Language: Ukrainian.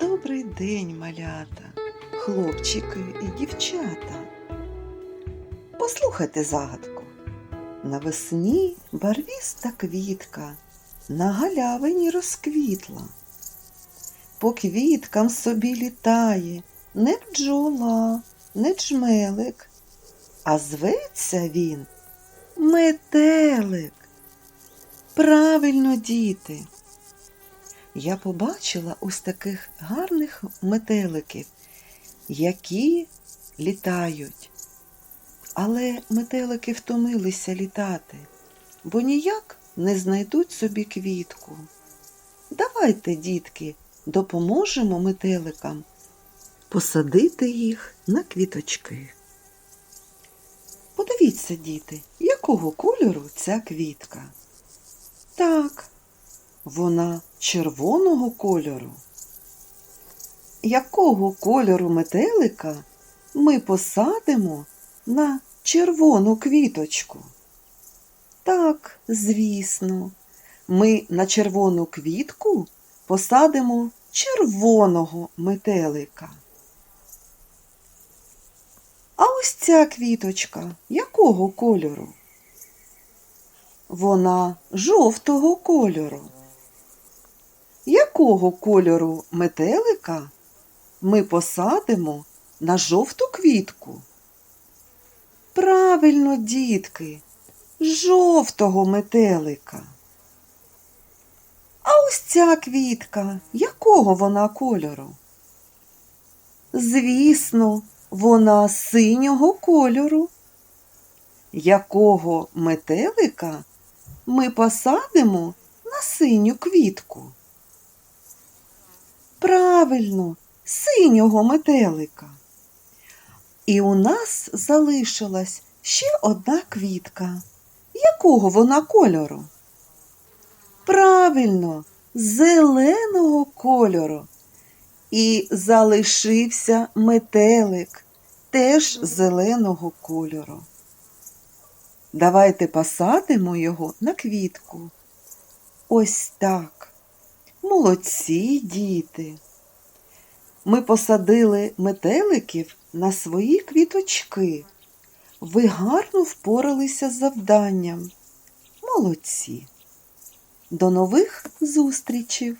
Добрий день, малята, хлопчики і дівчата. Послухайте загадку. Навесні барвіста квітка на галявині розквітла. По квіткам собі літає не бджола, не джмелик, а зветься він метелик. Правильно, діти. Я побачила ось таких гарних метеликів, які літають. Але метелики втомилися літати, бо ніяк не знайдуть собі квітку. Давайте, дітки, допоможемо метеликам посадити їх на квіточки. Подивіться, діти, якого кольору ця квітка? Так, вона червоного кольору. Якого кольору метелика ми посадимо на червону квіточку? Так, звісно, ми на червону квітку посадимо червоного метелика. А ось ця квіточка якого кольору? Вона жовтого кольору. Якого кольору метелика ми посадимо на жовту квітку? Правильно, дітки, жовтого метелика. А ось ця квітка, якого вона кольору? Звісно, вона синього кольору. Якого метелика ми посадимо на синю квітку? Правильно, синього метелика. І у нас залишилась ще одна квітка. Якого вона кольору? Правильно, зеленого кольору. І залишився метелик теж зеленого кольору. Давайте посадимо його на квітку. Ось так. Молодці діти. Ми посадили метеликів на свої квіточки. Ви гарно впоралися з завданням. Молодці. До нових зустрічей!